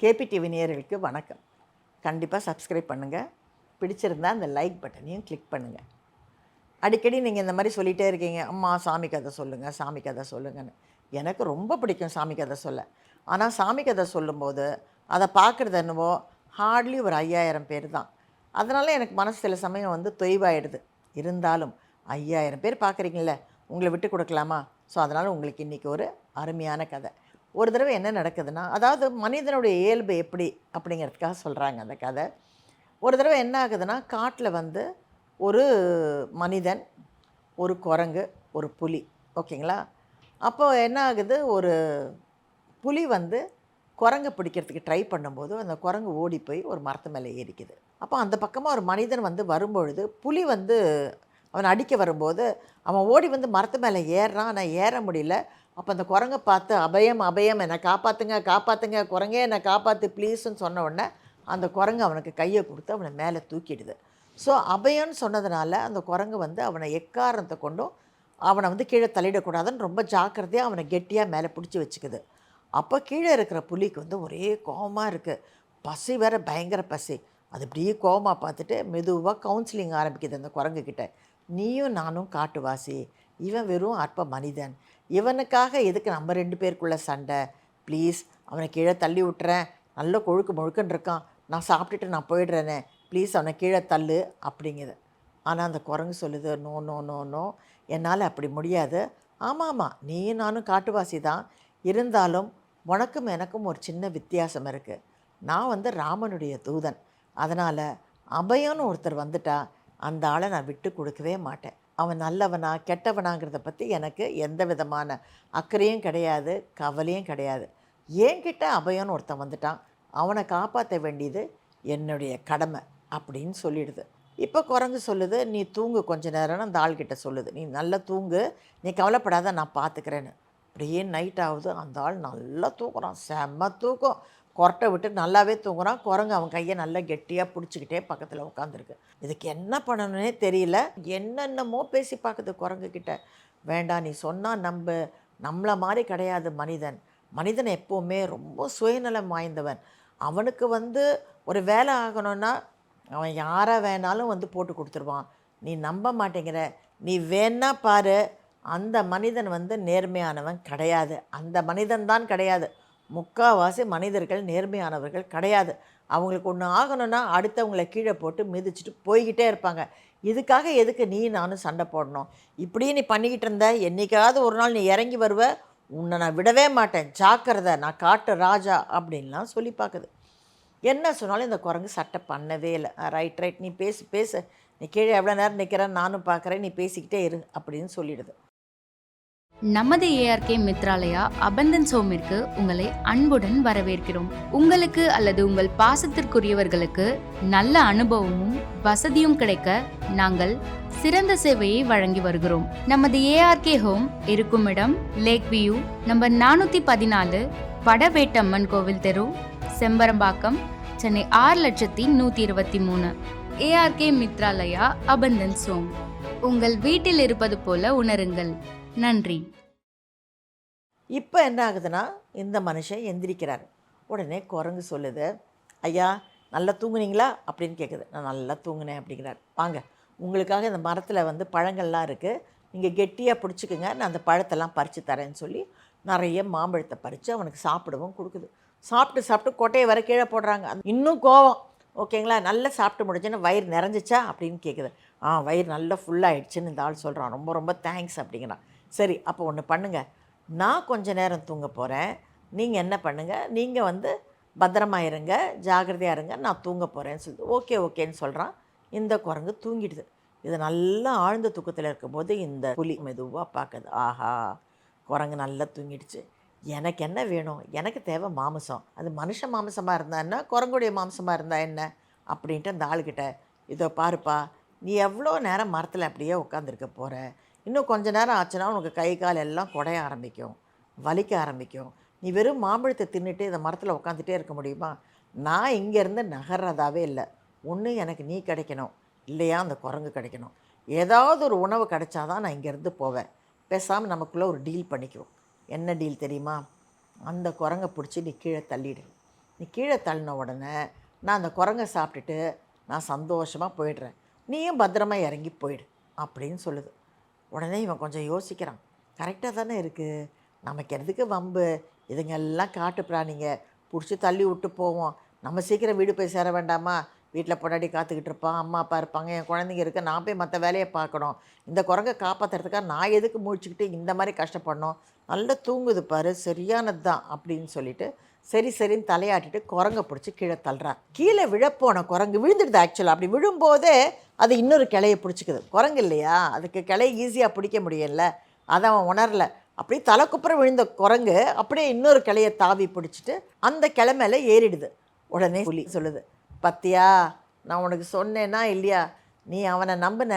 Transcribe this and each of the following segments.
KP TV நேயர்களுக்கு வணக்கம். கண்டிப்பாக சப்ஸ்கிரைப் பண்ணுங்கள் பிடிச்சிருந்தா அந்த லைக் பட்டனையும் கிளிக் பண்ணுங்கள் அடிக்கடி நீங்கள் இந்த மாதிரி சொல்லிகிட்டே இருக்கீங்க. அம்மா சாமி கதை சொல்லுங்கள் சாமி கதை சொல்லுங்கன்னு. எனக்கு ரொம்ப பிடிக்கும் சாமி கதை சொல்ல. ஆனால் சாமி கதை சொல்லும்போது அதை பார்க்குறது என்னவோ ஹார்ட்லி ஒரு ஐயாயிரம் பேர் தான். அதனால் எனக்கு மனசு சில சமயம் வந்து தொய்வாயிடுது. இருந்தாலும் ஐயாயிரம் பேர் பார்க்குறீங்களே உங்களை விட்டு கொடுக்கலாமா? ஸோ அதனால் உங்களுக்கு இன்றைக்கி ஒரு அருமையான கதை. ஒரு தடவை என்ன நடக்குதுன்னா அதாவது மனிதனுடைய இயல்பு எப்படி அப்படிங்கிறதுக்காக சொல்கிறாங்க அந்த கதை. ஒரு தடவை என்ன ஆகுதுன்னா காட்டில் வந்து ஒரு மனிதன் ஒரு குரங்கு ஒரு புலி ஓகேங்களா? அப்போ என்ன ஆகுது? ஒரு புலி வந்து குரங்கை பிடிக்கிறதுக்கு ட்ரை பண்ணும்போது அந்த குரங்கு ஓடி போய் ஒரு மரத்து மேலே ஏறிக்குது. அப்போ அந்த பக்கமாக ஒரு மனிதன் வந்து வரும்பொழுது புலி வந்து அவனை அடிக்க வரும்போது அவன் ஓடி வந்து மரத்து மேலே ஏறுறான். ஆனால் ஏற முடியல. அப்போ அந்த குரங்கை பார்த்து அபயம் அபயம் என்னை காப்பாற்றுங்க காப்பாற்றுங்க குரங்கே என்னை காப்பாற்று ப்ளீஸ்ன்னு சொன்ன உடனே அந்த குரங்கு அவனுக்கு கையை கொடுத்து அவனை மேலே தூக்கிடுது. ஸோ அபயம்னு சொன்னதுனால அந்த குரங்கு வந்து அவனை எக்காரணத்தை கொண்டும் அவனை வந்து கீழே தள்ளிடக்கூடாதுன்னு ரொம்ப ஜாக்கிரதையாக அவனை கெட்டியாக மேலே பிடிச்சி வச்சுக்குது. அப்போ கீழே இருக்கிற புலிக்கு வந்து ஒரே கோவமாக இருக்குது பசி வேறு பயங்கர பசி. அது அப்படியே கோவமாக பார்த்துட்டு மெதுவாக கவுன்சிலிங் ஆரம்பிக்குது அந்த குரங்குக்கிட்ட நீயும் நானும் காட்டுவாசி. இவன் வெறும் அற்ப மனிதன். இவனுக்காக எதுக்கு நம்ம ரெண்டு பேருக்குள்ள சண்டை? ப்ளீஸ் அவனை கீழே தள்ளி விட்டுறேன். நல்ல கொழுக்கு முழுக்குன்னு இருக்கான். நான் சாப்பிட்டுட்டு நான் போயிடுறேனே. ப்ளீஸ் அவனை கீழே தள்ளு அப்படிங்குது. ஆனால் அந்த குரங்கு சொல்லுது நோ நோ நோ நோ. என்னால் அப்படி முடியாது. ஆமாம் ஆமாம் நீயும் நானும் காட்டுவாசி தான். இருந்தாலும் உனக்கும் எனக்கும் ஒரு சின்ன வித்தியாசம் இருக்குது நான் வந்து ராமனுடைய தூதன். அதனால் அபயம்னு ஒருத்தர் வந்துட்டா அந்த ஆளை நான் விட்டு கொடுக்கவே மாட்டேன். அவன் நல்லவனா கெட்டவனாங்கிறத பற்றி எனக்கு எந்த விதமான அக்கறையும் கிடையாது கவலையும் கிடையாது. என்கிட்ட அபயம்னு ஒருத்தன் வந்துட்டான். அவனை காப்பாற்ற வேண்டியது என்னுடைய கடமை அப்படின்னு சொல்லிடுது. இப்போ குரங்கு சொல்லுது நீ தூங்கு கொஞ்ச நேரம்னு அந்த ஆள்கிட்ட சொல்லுது. நீ நல்லா தூங்கு. நீ கவலைப்படாத நான் பார்த்துக்கிறேன்னு அப்படியே நைட் ஆகுது. அந்த ஆள் நல்லா தூக்குறான் செம்ம தூக்கம். கொரட்டை விட்டு நல்லாவே தூங்குறான். குரங்கு அவன் கையை நல்லா கெட்டியாக பிடிச்சிக்கிட்டே பக்கத்தில் உட்காந்துருக்கு இதுக்கு என்ன பண்ணணும்னே தெரியல. என்னென்னமோ பேசி பார்க்குது குரங்கு கிட்ட வேண்டாம் நீ சொன்னால் நம்ப. நம்மளை மாதிரி கிடையாது மனிதன். மனிதன் எப்போவுமே ரொம்ப சுயநலம் வாய்ந்தவன். அவனுக்கு வந்து ஒரு வேலை ஆகணும்னா அவன் யாரை வேணாலும் வந்து போட்டு கொடுத்துருவான். நீ நம்ப மாட்டேங்கிற. நீ வேணா பாரு. அந்த மனிதன் வந்து நேர்மையானவன் கிடையாது. அந்த மனிதன் தான் கிடையாது. முக்காவாசி மனிதர்கள் நேர்மையானவர்கள் கிடையாது. அவங்களுக்கு ஒன்று ஆகணும்னா அடுத்தவங்களை கீழே போட்டு மிதிச்சிட்டு போய்கிட்டே இருப்பாங்க. இதுக்காக எதுக்கு நீ நானும் சண்டை போடணும்? இப்படியே நீ பண்ணிக்கிட்டு இருந்த என்றைக்காவது ஒரு நாள் நீ இறங்கி வருவ உன்னை நான் விடவே மாட்டேன். ஜாக்கிரதை நான் காட்டு ராஜா அப்படின்லாம் சொல்லி பார்க்குது. என்ன சொன்னாலும் இந்த குரங்கு சட்டை பண்ணவே இல்லை. ரைட் ரைட் நீ பேசு பேசு. நீ கீழே எவ்வளோ நேரம் நிற்கிறேன் நானும் பார்க்குறேன். நீ பேசிக்கிட்டே இரு அப்படின்னு சொல்லிடுது. நமது ஏஆர்கே மித்ராலயா அபந்தன் சோமிற்கு உங்களை அன்புடன் வரவேற்கிறோம். உங்களுக்கு அல்லது உங்கள் பாசத்திற்குரியவர்களுக்கு நல்ல அனுபவமும் வசதியும் கிடைக்க நாங்கள் சிறந்த சேவையை வழங்கி வருகிறோம். நமது ஏஆர்கே ஹோம் இருக்கும் இடம் லேக் வியூ நம்பர் நானூற்றி பதினாலு வடவேட்டம்மன் கோவில் தெரு செம்பரம்பாக்கம் சென்னை ஆறு லட்சத்தி நூற்றி இருபத்தி மூணு. ஏஆர்கே மித்ராலயா அபந்தன் சோம். உங்கள் வீட்டில் இருப்பது போல உணருங்கள். நன்றி. இப்போ என்ன ஆகுதுன்னா இந்த மனுஷன் எந்திரிக்கிறார். உடனே குரங்கு சொல்லுது ஐயா நல்லா தூங்குனீங்களா? அப்படின்னு கேட்குது நான் நல்லா தூங்கினேன் அப்படிங்கிறார். வாங்க உங்களுக்காக இந்த மரத்தில் வந்து பழங்கள்லாம் இருக்குது நீங்கள் கெட்டியாக பிடிச்சிக்குங்க. நான் அந்த பழத்தெல்லாம் பறித்து தரேன்னு சொல்லி நிறைய மாம்பழத்தை பறித்து அவனுக்கு சாப்பிடவும் கொடுக்குது. சாப்பிட்டு சாப்பிட்டு கொட்டையை வர கீழே போடுறாங்க. இன்னும் கோவம். ஓகேங்களா? நல்லா சாப்பிட்டு முடிஞ்சோன்னா வயிறு நிறைஞ்சிச்சா? அப்படின்னு கேட்குது ஆ வயிறு நல்லா ஃபுல்லாகிடுச்சுன்னு இந்த ஆள் சொல்கிறான் ரொம்ப ரொம்ப தேங்க்ஸ் அப்படிங்கிறான். சரி அப்போ ஒன்று பண்ணுங்கள் நான் கொஞ்ச நேரம் தூங்க போகிறேன் நீங்கள் என்ன பண்ணுங்கள் நீங்கள் வந்து பத்திரமா இருங்க ஜாக்கிரதையாக இருங்க நான் தூங்க போகிறேன்னு சொல்லி ஓகே ஓகேன்னு சொல்கிறான் இந்த குரங்கு தூங்கிடுது. இது நல்லா ஆழ்ந்த தூக்கத்தில் இருக்கும்போது இந்த புலி மெதுவாக பார்க்குது. ஆஹா குரங்கு நல்லா தூங்கிடுச்சு. எனக்கு என்ன வேணும்? எனக்கு தேவை மாமிசம். அது மனுஷ மாமிசமாக இருந்தா என்ன? குரங்குடைய மாமிசமாக இருந்தா என்ன? அப்படின்ட்டு அந்த ஆளுக்கிட்ட இதோ பாருப்பா நீ எவ்வளோ நேரம் மரத்தில் அப்படியே உட்காந்துருக்க போகிற இன்னும் கொஞ்ச நேரம் ஆச்சுன்னா உனக்கு கை கால் எல்லாம் குடைய ஆரம்பிக்கும் வலிக்க ஆரம்பிக்கும். நீ வெறும் மாம்பழத்தை தின்னுட்டு இந்த மரத்தில் உட்காந்துட்டே இருக்க முடியுமா? நான் இங்கேருந்து நகர்றதாவே இல்லை. ஒன்று எனக்கு நீ கிடைக்கணும் இல்லையா? அந்த குரங்கு கிடைக்கணும். ஏதாவது ஒரு உணவு கிடைச்சாதான் நான் இங்கேருந்து போவேன். பேசாமல் நமக்குள்ளே ஒரு டீல் பண்ணிக்குவோம் என்ன டீல் தெரியுமா? அந்த குரங்கை பிடிச்சி நீ கீழே தள்ளிடு. நீ கீழே தள்ளின உடனே நான் அந்த குரங்கை சாப்பிட்டுட்டு நான் சந்தோஷமாக போயிடுறேன். நீயும் பத்திரமாக இறங்கி போயிடு அப்படின்னு சொல்லுது. உடனே இவன் கொஞ்சம் யோசிக்கிறான். கரெக்டாக தானே இருக்குது நமக்கு எதுக்கு வம்பு? இதுங்க எல்லாம் காட்டு பிராணிங்க. பிடிச்சி தள்ளி விட்டு போவோம். நம்ம சீக்கிரம் வீடு போய் சேர வேண்டாமா? வீட்டில் பொண்டாடி காத்துக்கிட்டு இருப்பான் அம்மா அப்பா இருப்பாங்க என் குழந்தைங்க இருக்குது நான் போய் மற்ற வேலையை பார்க்கணும். இந்த குரங்கை காப்பாற்றுறதுக்காக நான் எதுக்கு முடிச்சுக்கிட்டு இந்த மாதிரி கஷ்டப்படணும்? நல்லா தூங்குது பாரு சரியானது தான் அப்படின்னு சொல்லிட்டு சரி சரின்னு தலையாட்டிட்டு குரங்கை பிடிச்சி கீழே தள்ளுறான் கீழே விழப்போன குரங்கு விழுந்துடுது ஆக்சுவலாக அப்படி விழும்போதே அது இன்னொரு கிளையை பிடிச்சிக்குது. குரங்கு இல்லையா? அதுக்கு கிளையை ஈஸியாக பிடிக்க முடியல. அதை அவன் உணரல. அப்படியே தலைக்குப்புறம் விழுந்த குரங்கு அப்படியே இன்னொரு கிளையை தாவி பிடிச்சிட்டு அந்த கிளை மேலே ஏறிடுது. உடனே புலி சொல்லுது பத்தியா? நான் உனக்கு சொன்னேன்னா இல்லையா? நீ அவனை நம்பின.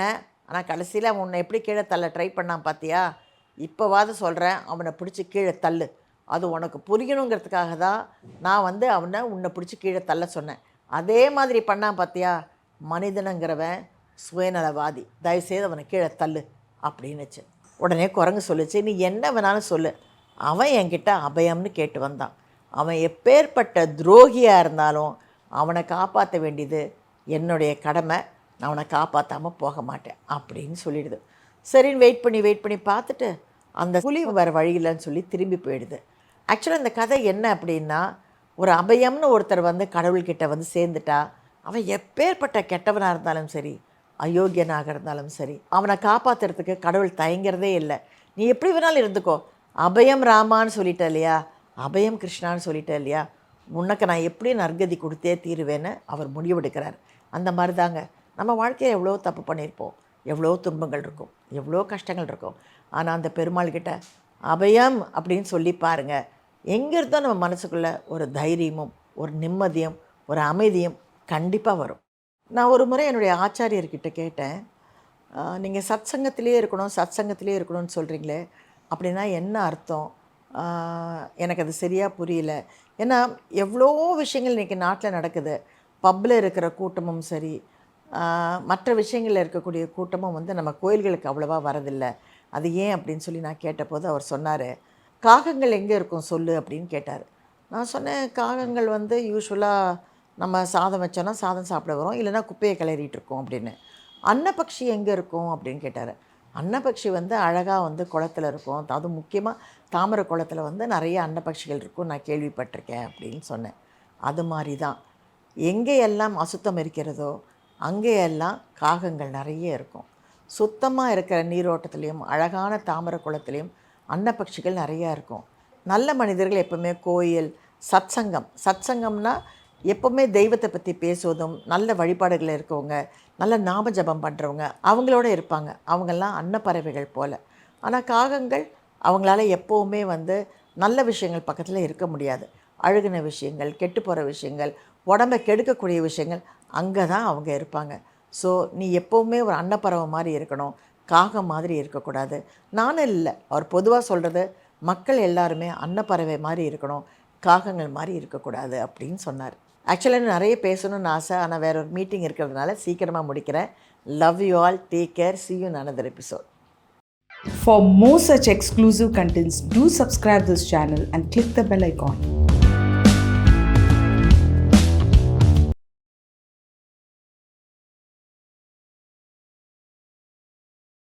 ஆனால் கடைசியில் அவன் உன்னை எப்படி கீழே தள்ள ட்ரை பண்ணான் பார்த்தியா இப்போவாது சொல்கிறேன் அவனை பிடிச்சி கீழே தள்ளு. அது உனக்கு புரியணுங்கிறதுக்காக தான் நான் வந்து அவனை உன்னை பிடிச்சி கீழே தள்ள சொன்னேன். அதே மாதிரி பண்ணான் பார்த்தியா மனிதனுங்கிறவன் சுயநலவாதி. தயவுசெய்து அவனை கீழே தள்ளு அப்படின்னுச்சு. உடனே குரங்கு சொல்லுச்சு நீ என்ன வேணாலும் சொல்லு. அவன் என்கிட்ட அபயம்னு கேட்டு வந்தான். அவன் எப்பேற்பட்ட துரோகியாக இருந்தாலும் அவனை காப்பாற்ற வேண்டியது என்னுடைய கடமை. நான் அவனை காப்பாற்றாமல் போக மாட்டேன் அப்படின்னு சொல்லிடுது. சரின்னு வெயிட் பண்ணி வெயிட் பண்ணி பார்த்துட்டு அந்த புலி வர வழியிலன்னு சொல்லி திரும்பி போயிடுது. ஆக்சுவலாக இந்த கதை என்ன அப்படின்னா ஒரு அபயம்னு ஒருத்தர் வந்து கடவுள்கிட்ட வந்து சேர்ந்துட்டா அவன் எப்பேற்பட்ட கெட்டவனாக இருந்தாலும் சரி அயோக்கியனாக இருந்தாலும் சரி அவனை காப்பாற்றுறதுக்கு கடவுள் தயங்கிறதே இல்லை. நீ எப்படி வேணாலும் இருந்துக்கோ. அபயம் ராமான்னு சொல்லிட்ட இல்லையா? அபயம் கிருஷ்ணான்னு சொல்லிட்ட இல்லையா? உனக்கு நான் எப்படி நற்கதி கொடுத்தே தீருவேன்னு அவர் முடிவெடுக்கிறார். அந்த மாதிரி தாங்க நம்ம வாழ்க்கையில் எவ்வளோ தப்பு பண்ணியிருப்போம். எவ்வளோ துன்பங்கள் இருக்கும். எவ்வளோ கஷ்டங்கள் இருக்கும். ஆனால் அந்த பெருமாள் கிட்ட அபயம் அப்படின்னு சொல்லி பாருங்க. எங்கே இருந்தோ நம்ம மனசுக்குள்ளே ஒரு தைரியமும் ஒரு நிம்மதியும் ஒரு அமைதியும் கண்டிப்பாக வரும். நான் ஒரு முறை என்னுடைய ஆச்சாரியர்கிட்ட கேட்டேன். நீங்கள் சத் சங்கத்திலே இருக்கணும் சத் சங்கத்திலே இருக்கணும்னு சொல்கிறீங்களே அப்படின்னா என்ன அர்த்தம்? எனக்கு அது சரியாக புரியல. ஏன்னா எவ்வளோ விஷயங்கள் இன்றைக்கி நாட்டில் நடக்குது. பப்பில் இருக்கிற கூட்டமும் சரி மற்ற விஷயங்களில் இருக்கக்கூடிய கூட்டமும் வந்து நம்ம கோயில்களுக்கு அவ்வளோவா வரதில்லை. அது ஏன் அப்படின்னு சொல்லி நான் கேட்டபோது அவர் சொன்னார் காகங்கள் எங்கே இருக்கும் சொல்லு அப்படின்னு கேட்டார். நான் சொன்னேன் காகங்கள் வந்து யூஸ்வலாக நம்ம சாதம் வச்சோன்னா சாதம் சாப்பிட வரோம் இல்லைன்னா குப்பையை கிளறிட்டு இருக்கோம் அப்படின்னு. அன்னப்பக்ஷி எங்கே இருக்கும்? அப்படின்னு கேட்டார். அன்னப்பக்ஷி வந்து அழகாக வந்து குளத்துல இருக்கும். அதுவும் முக்கியமாக தாமரை குளத்தில் வந்து நிறைய அன்னப்பக்ஷிகள் இருக்கும். நான் கேள்விப்பட்டிருக்கேன் அப்படின்னு சொன்னேன். அது மாதிரி தான் எங்கேயெல்லாம் அசுத்தம் இருக்கிறதோ அங்கேயெல்லாம் காகங்கள் நிறைய இருக்கும். சுத்தமாக இருக்கிற நீரோட்டத்துலேயும் அழகான தாமரை குளத்துலேயும் அன்னப்பக்ஷிகள் நிறையா இருக்கும். நல்ல மனிதர்கள் எப்பவுமே கோயில் சத்சங்கம். சத்சங்கம்னா எப்பவுமே தெய்வத்தை பற்றி பேசுவதும் நல்ல வழிபாடுகளில் இருக்கவங்க நல்ல நாம ஜபம் பண்ணுறவங்க அவங்களோட இருப்பாங்க. அவங்கெல்லாம் அன்னப்பறவைகள் போல். ஆனால் காகங்கள் அவங்களால எப்போவுமே வந்து நல்ல விஷயங்கள் பக்கத்தில் இருக்க முடியாது. அழுகின விஷயங்கள் கெட்டு போகிற விஷயங்கள் உடம்பை கெடுக்கக்கூடிய விஷயங்கள் அங்கே தான் அவங்க இருப்பாங்க. ஸோ நீ எப்போவுமே ஒரு அன்னப்பறவை மாதிரி இருக்கணும். காகம் மாதிரி இருக்கக்கூடாது. நானும் இல்லை. அவர் பொதுவாக சொல்கிறது மக்கள் எல்லாருமே அன்னப்பறவை மாதிரி இருக்கணும். காகங்கள் மாதிரி இருக்கக்கூடாது அப்படின்னு சொன்னார். ஆக்சுவலாக நிறைய பேசணும்னு ஆசை ஆனால் வேற ஒரு மீட்டிங் இருக்கிறதுனால சீக்கிரமாக முடிக்கிறேன் love you all take care see you in another episode For more such exclusive contents, do subscribe this channel and click the bell icon.